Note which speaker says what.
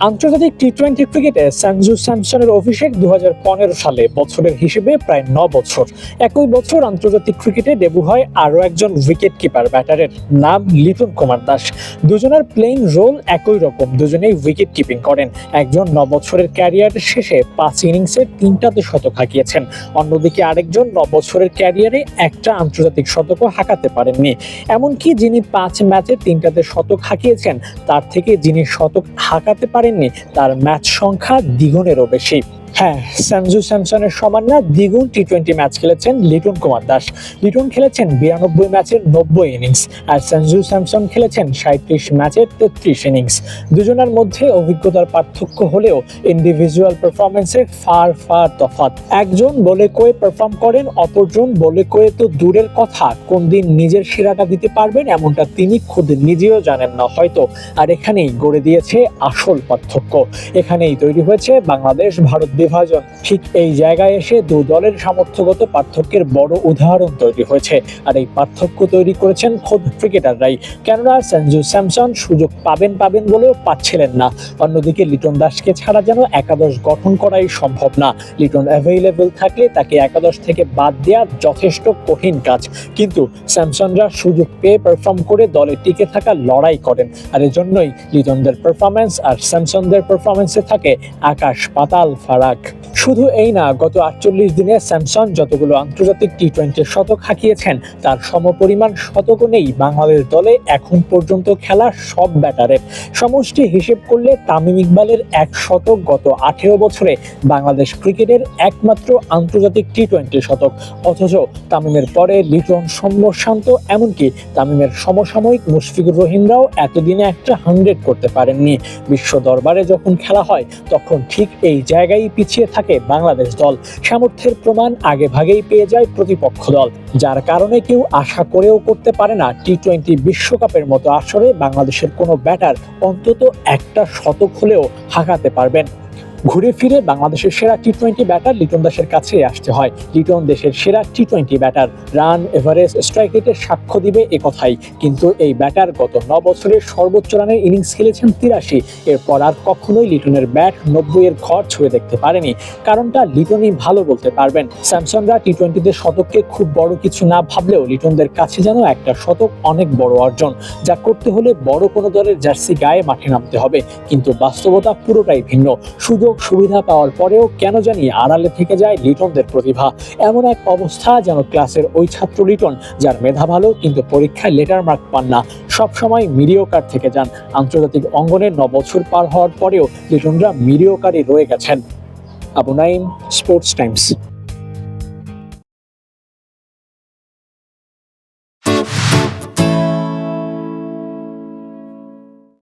Speaker 1: আন্তর্জাতিক T twenty ক্রিকেটে সঞ্জু স্যামসনের অভিষেক দু সালে বছরের হিসেবে প্রায় ন বছর। একই বছর আন্তর্জাতিক ক্রিকেটে ডেবু হয় আরও একজন উইকেট কিপার ব্যাটারের নাম লিটন কুমার দাস। দুজনের প্লেইং রোল একই রকম, দুজনেই উইকেট কিপিং করেন। একজন ন বছরের ক্যারিয়ারের শেষে পাঁচ ইনিংসে তিনটাতে শতক হাঁকিয়েছেন। অন্যদিকে আরেকজন ন বছরের ক্যারিয়ারে একটা আন্তর্জাতিক শতকও হাঁকাতে পারেননি। এমনকি যিনি পাঁচ ম্যাচে তিনটাতে শতক হাঁকিয়েছেন, তার থেকে যিনি শতক হাঁকাতে পারেননি তার ম্যাচ সংখ্যা দ্বিগুণেরও বেশি। হ্যাঁ সঞ্জু স্যামসনের সমান না দ্বিগুণ টি টোয়েন্টি ম্যাচ খেলেছেন লিটন কুমার দাস। লিটন খেলেছেন বিরানব্বই ম্যাচের নব্বই ইনিংস আর সঞ্জু স্যামসন খেলেছেন সাঁত্রিশ ম্যাচের তেত্রিশ ইনিংস দুজনের মধ্যে অভিজ্ঞতার পার্থক্য হলেও ইন্ডিভিজুয়াল পারফরমেন্সে ফার ফার তফাৎ। একজন বলে কয়ে পারফর্ম করেন, অপরজন বলে কয়ে তো দূরের কথা, কোন দিন নিজের সেরাটা দিতে পারবেন এমনটা তিনি খুদ নিজেও জানেন না হয়তো। আর এখানেই গড়ে দিয়েছে আসল পার্থক্য। এখানেই তৈরি হয়েছে বাংলাদেশ ভারত বিভাজন। ঠিক এই জায়গায় এসে দু দলের সামর্থ্যগত পার্থক্যের বড় উদাহরণ তৈরি হয়েছে। আর এই পার্থক্য তৈরি করেছেন খোদ ক্রিকেটাররাই। কেননা সঞ্জু স্যামসন সুযোগ পাবেন পাবেন বলেও পাচ্ছিলেন না। অন্যদিকে লিটন দাসকে ছাড়া যেন একাদশ গঠন করাই সম্ভব না। লিটন অ্যাভেইলেবল থাকলে তাকে একাদশ থেকে বাদ দেওয়া যথেষ্ট কঠিন কাজ। কিন্তু স্যামসনরা সুযোগ পেয়ে পারফর্ম করে দলে টিকে থাকা লড়াই করেন। আর এজন্যই লিটনদের পারফরমেন্স আর স্যামসনদের পারফরমেন্সে থাকে আকাশ পাতাল ফারাক। শুধু এই না, গত আটচল্লিশ দিনে স্যামসন যতগুলো আন্তর্জাতিক টি টোয়েন্টি শতক হাঁকিয়েছেন, তার সমপরিমাণ শতকও নেই বাংলাদেশ দলে এখন পর্যন্ত খেলা সব ব্যাটারের। সমষ্টি হিসেব করলে তামিম ইকবালের এক শতক গত আঠেরো বছরে বাংলাদেশ ক্রিকেটের একমাত্র আন্তর্জাতিক টি টোয়েন্টি শতক। অথচ তামিমের পরে লিটন সৌম্য শান্ত, এমনকি তামিমের সমসাময়িক মুশফিকুর রহিমরাও এতদিনে একটা হান্ড্রেড করতে পারেননি। বিশ্ব দরবারে যখন খেলা হয়, তখন ঠিক এই জায়গায় পিছিয়ে থাকে বাংলাদেশ দল। সামর্থ্যের প্রমাণ আগে ভাগেই পেয়ে যায় প্রতিপক্ষ দল। যার কারণে কেউ আশা করেও করতে পারে না টি টোয়েন্টি বিশ্বকাপের মতো আসরে বাংলাদেশের কোনো ব্যাটার অন্তত একটা শতক হলেও হাঁকাতে পারবেন। ঘুরে ফিরে বাংলাদেশের সেরা টি টোয়েন্টি ব্যাটার লিটন দাসের কাছেই আসতে হয়। লিটন দেশের সেরা T twenty batter run average strike রেটের সাক্ষ্য দিবে এ কথাই। কিন্তু এই ব্যাটার গত ন বছরের সর্বোচ্চ রানের ইনিংস খেলেছেন তিরাশি। এরপর আর কখনোই লিটনের ব্যাট নব্বই এর ঘর ছুঁয়ে দেখতে পারেনি। কারণটা লিটনই ভালো বলতে পারবেন। স্যামসনরা টি টোয়েন্টিতে শতককে খুব বড় কিছু না ভাবলেও লিটনদের কাছে যেন একটা শতক অনেক বড় অর্জন। যা করতে হলে বড় কোনো দলের জার্সি গায়ে মাঠে নামতে হবে। কিন্তু বাস্তবতা পুরোটাই ভিন্ন। সুযোগ সুবিধা পাওয়ার পরেও কেন জানি আড়ালে থেকে যায় লিটনদের প্রতিভা। এমন এক অবস্থা যেন ক্লাসের ওই ছাত্র লিটন, যার মেধা ভালো কিন্তু পরীক্ষায় লেটার মার্ক পান না, সবসময় মিডিওকার থেকে যান। আন্তর্জাতিক অঙ্গনে ন বছর পার হওয়ার পরেও লিটনরা মিডিওকারই রয়ে গেছেন। Abu Naim Sports Times.